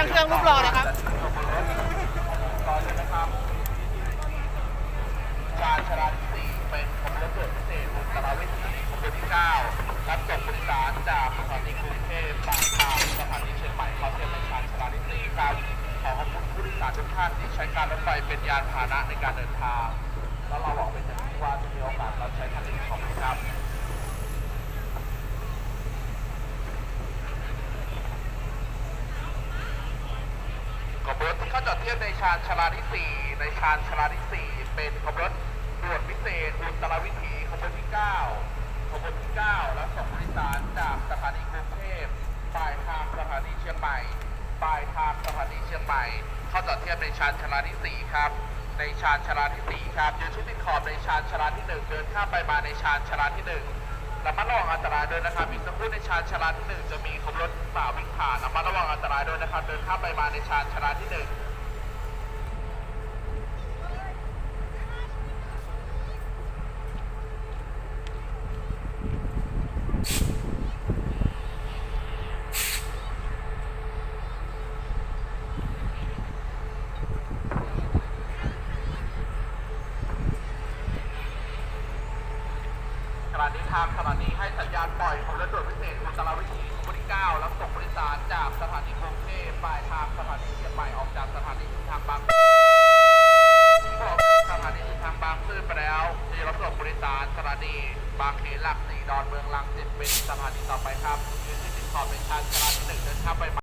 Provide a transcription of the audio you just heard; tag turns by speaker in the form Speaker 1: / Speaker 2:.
Speaker 1: ช่างเครื่องรูปหล่อนะครับ
Speaker 2: ต่อเลยนะครับชาญชาลาที่สี่เป็นขบวนรถด่วนพิเศษอุตราวิถีขบวนที่เก้ารับส่งผู้โดยสารจากสถานีกรุงเทพบางทางสถานีเชียงใหม่เข้าเทียบในชาญชาลาที่สี่ครับขอขอบคุณผู้โดยสารทุกท่านที่ใช้การรถไฟเป็นยานพาหนะในการเดินทาง แล้วเราหวังเป็นอย่างยิ่งว่าจะมีโอกาสรับใช้ท่านอีกขอบคุณครับ ข บรถที่เข้าจอดเทียบในชานชลาที่ 4 ในชานชลาที่ 4 เป็นขบวนรถด่วนพิเศษอุตรวิถีขบวนที่ 9 ขบวนที่ 9 แล้วส่งผู้โดยสารจากสถานีกรุงเทพปลายทางสถานีเชียงใหม่ปลายทางสถานีเชียงใหม่ เข้าจอดเทียบในชานชลาที่ 4 ครับ ในชานชลาที่ 4 ครับยืนชุดติดขอบในชานชลาที่ 1 เดินข้ามไปมาในชานชลาที่ 1ระมัดระวังอันตรายด้วยนะครับอีกสักครู่ในชานชลาที่หนึ่งจะมีขบวนรถ อันตรายด้วยนะครับ เดินข้ามไปมาในชานชาลาที่หนึ่งขณะนี้ทางสถานีให้สัญญาณปล่อยขบวนรถด่วนพิเศษอุตราวิถีขบวนที่เก้าแล้วส่ง สารจากสถานีกรุงเทพปลายทางสถานีเชียงใหม่ออกจากสถานีชุมทางบางซื่อออกจากสถานีชุมทางบางซื่อไปแล้วมีรถส่งผู้โดยสารสถานีบางเขนหลักสี่ดอนเมืองลังสิตเป็นสถานีต่อไปครับยืนที่ติดขอบเป็นชานสถานีหนึ่งเดินข้ามไป